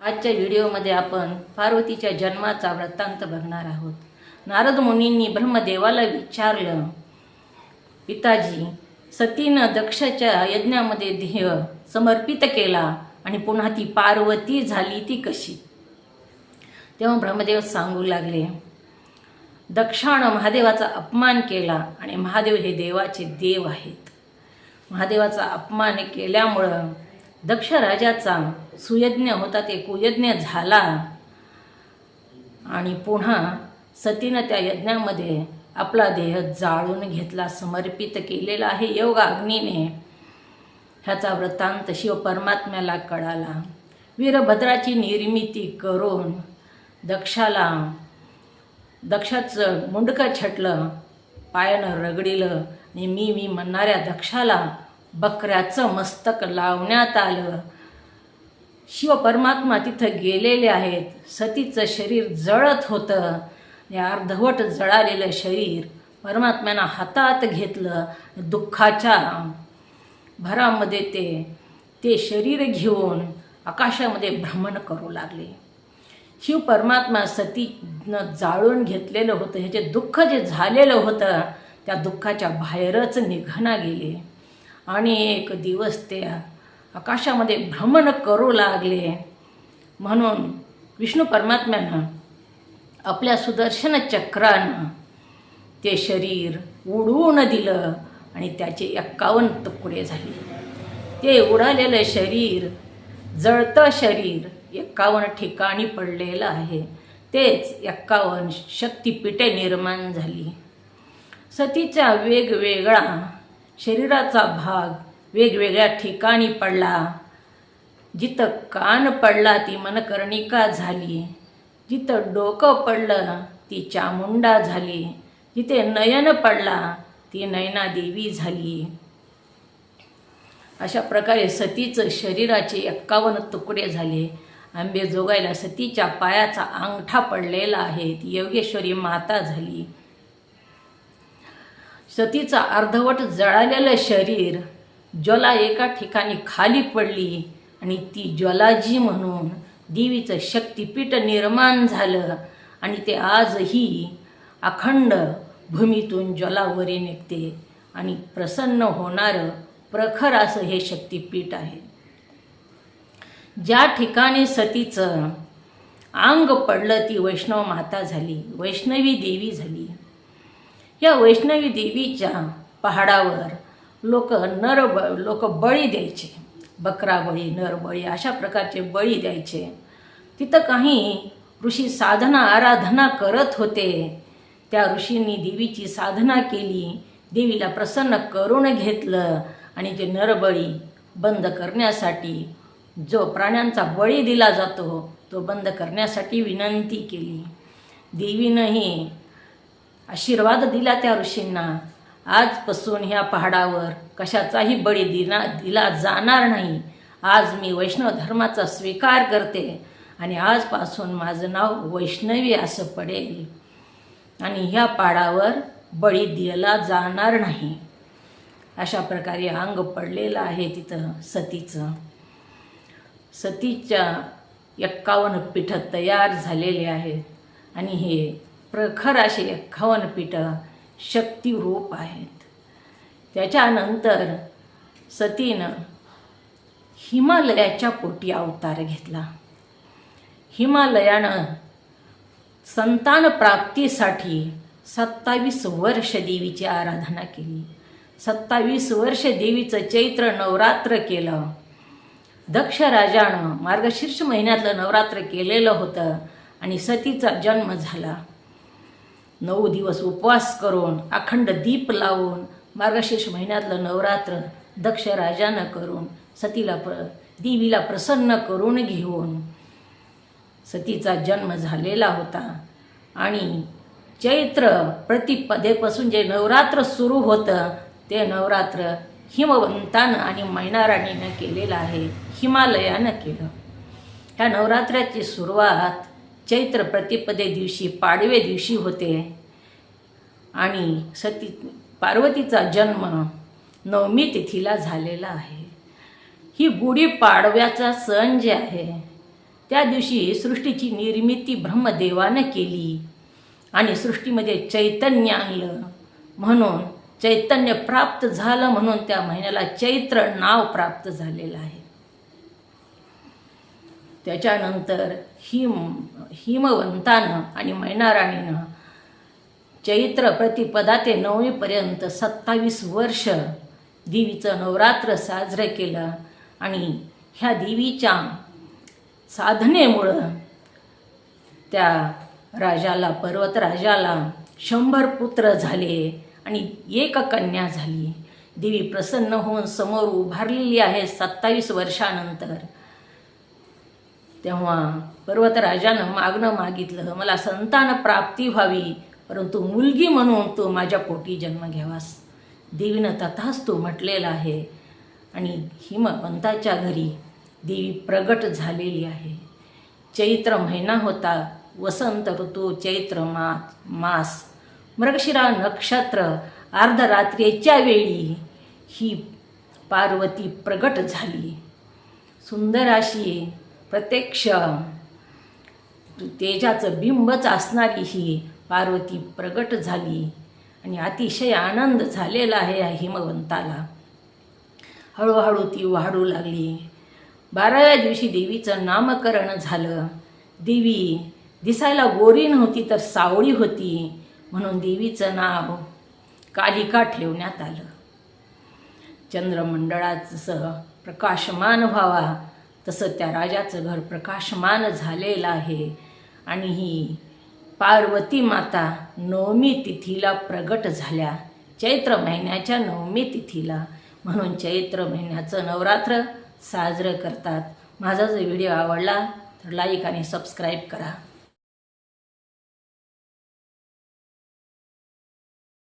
आजच्या व्हिडिओमध्ये आपण पार्वतीच्या जन्माचा वृत्तांत बघणार आहोत. नारद मुनींनी ब्रह्मदेवाला विचारलं पिताजी सतीनं दक्षच्या यज्ञामध्ये ध्येय समर्पित केला आणि पुन्हा ती पार्वती झाली ती कशी? तेव्हा ब्रह्मदेव सांगू लागले दक्षानं महादेवाचा अपमान केला आणि महादेव हे देवाचे देव आहेत. महादेवाचा अपमान केल्यामुळं दक्ष राजाचा सुयज्ञ होता ते कुयज्ञ झाला. आणि पुन्हा सतीनं त्या यज्ञामध्ये आपला देह जाळून घेतला समर्पित केलेला आहे योग अग्नीने ह्याचा वृत्तांत शिव परमात्म्याला कळाला. वीरभद्राची निर्मिती करून दक्षाला दक्षाचं मुंडकं छटलं पायानं रगडिलं. आणि मी मी म्हणणाऱ्या दक्षाला बकऱ्याचं मस्तक लावण्यात आलं. शिव परमात्मा तिथं गेलेले आहेत. सतीचं शरीर जळत होतं. या अर्धवट जळालेलं शरीर परमात्म्यानं हातात घेतलं. दुःखाच्या भरामध्ये ते ते शरीर घेऊन आकाशामध्ये भ्रमण करू लागले. शिव परमात्मा सतीनं जाळून घेतलेलं होतं. ह्याचे दुःख जे झालेलं होतं त्या दुःखाच्या बाहेरच निघना गेले. आणि एक दिवस ते आकाशामध्ये भ्रमण करू लागले. म्हणून विष्णू परमात्म्यानं आपल्या सुदर्शन चक्रानं ते शरीर उडवून दिलं आणि त्याचे एक्कावन्न तुकडे झाले. ते उडालेलं शरीर जळतं शरीर एक्कावन्न ठिकाणी पडलेलं आहे. तेच एक्कावन्न शक्तिपीठे निर्माण झाली. सतीचा वेगवेगळा शरीराचा भाग वेगवेगळ्या ठिकाणी पडला. जिथं कान पडला ती मनकर्णिका झाली. जिथं डोकं पडलं ती चामुंडा झाली. जिथे नयन पडला ती नयनादेवी झाली. अशा प्रकारे सतीचं शरीराचे एक्कावन्न तुकडे झाले. आंबेजोगाईला सतीच्या पायाचा अंगठा पडलेला आहे. ती योगेश्वरी माता झाली. सतीचा अर्धवट जळालेलं शरीर ज्वला एका ठिकाणी खाली पडली आणि ती ज्वलाजी म्हणून देवीचं शक्तिपीठ निर्माण झालं आणि ते आजही अखंड भूमीतून ज्वलावरी निघते आणि प्रसन्न होणारं प्रखर असं हे शक्तिपीठ आहे. ज्या ठिकाणी सतीचं अंग पडलं ती वैष्णव माता झाली वैष्णवी देवी झाली. या वैष्णवी देवीच्या पहाडावर लोक नर ब लोक बळी द्यायचे. बकरा बळी नरबळी अशा प्रकारचे बळी द्यायचे. तिथं काही ऋषी साधना आराधना करत होते. त्या ऋषींनी देवीची साधना केली. देवीला प्रसन्न करून घेतलं आणि ते नरबळी बंद करण्यासाठी जो प्राण्यांचा बळी दिला जातो तो बंद करण्यासाठी विनंती केली. देवीनंही आशीर्वाद दिला त्या ऋषींना. आजपासून ह्या पहाडावर कशाचाही बळी दिला दिला जाणार नाही. आज मी वैष्णव धर्माचा स्वीकार करते आणि आजपासून माझं नाव वैष्णवी असं पडेल. आणि ह्या पाडावर बळी दिला जाणार नाही. अशा प्रकारे अंग पडलेलं आहे तिथं सतीचं. सतीच्या एक्कावन्न पीठं तयार झालेले आहेत. आणि हे प्रखर असे एक्कावन्न शक्तिरूप आहेत. त्याच्यानंतर सतीनं हिमालयाच्या पोटी अवतार घेतला. हिमालयानं संतान प्राप्तीसाठी सत्तावीस वर्ष देवीची आराधना केली. सत्तावीस वर्ष देवीचं चैत्र नवरात्र केलं. दक्ष राजानं मार्गशीर्ष महिन्यातलं नवरात्र केलेलं होतं आणि सतीचा जन्म झाला. नऊ दिवस उपवास करून अखंड दीप लावून मार्गशीर्ष महिन्यातलं नवरात्र दक्ष राजानं करून सतीला प्र देवीला प्रसन्न करून घेऊन सतीचा जन्म झालेला होता. आणि चैत्र प्रतिपदेपासून जे नवरात्र सुरू होतं ते नवरात्र हिमवंतानं आणि मैनाराणीनं केलेलं आहे हिमालयानं केलं. ह्या नवरात्राची सुरुवात चैत्र प्रतिपदे दिवशी पाडवे दिवशी होते. आणि सती पार्वतीचा जन्म नवमी तिथीला झालेला आहे. ही गुढीपाडव्याचा सण जे आहे त्या दिवशी सृष्टीची निर्मिती ब्रह्मदेवानं केली आणि सृष्टीमध्ये चैतन्य आणलं म्हणून चैतन्य प्राप्त झालं म्हणून त्या महिन्याला चैत्र नाव प्राप्त झालेलं आहे. त्याच्यानंतर हिम हिमवंतानं आणि मैनाराणीनं चैत्र प्रतिपदा ते नवमीपर्यंत सत्तावीस वर्ष देवीचं नवरात्र साजरं केलं आणि ह्या देवीच्या साधनेमुळं त्या राजाला पर्वतराजाला शंभर पुत्र झाले आणि एक कन्या झाली. देवी प्रसन्न होऊन समोर उभारलेली आहे सत्तावीस वर्षानंतर. तेव्हा पर्वतराजानं मागणं मागितलं मला संतान प्राप्ती व्हावी परंतु मुलगी म्हणून तू माझ्या पोटी जन्म घ्यावास देवीनं तथाच तो म्हटलेला आहे. आणि हिमवंताच्या घरी देवी प्रगट झालेली आहे. चैत्र महिना होता. वसंत ऋतू चैत्र मा मास. मृगशिरा नक्षत्र अर्धरात्रीच्या वेळी ही पार्वती प्रगट झाली. सुंदर अशी प्रत्यक्ष तेजाचं बिंबच असणारी ही पार्वती प्रगट झाली आणि अतिशय आनंद झालेला आहे या हिमवंताला. हळूहळू ती वाढू लागली. बाराव्या दिवशी देवीचं नामकरण झालं. देवी दिसायला गोरी नव्हती तर सावळी होती म्हणून देवीचं नाव कालिका ठेवण्यात आलं. चंद्रमंडळाचं प्रकाशमान व्हावा तसं त्या राजाचं घर प्रकाशमान झालेलं आहे आणि ही पार्वती माता नवमी तिथीला प्रगट झाल्या. चैत्र महिन्याच्या नवमी तिथीला. म्हणून चैत्र महिन्याचं नवरात्र साजरं करतात. माझा जर व्हिडिओ आवडला तर लाईक आणि सबस्क्राईब करा.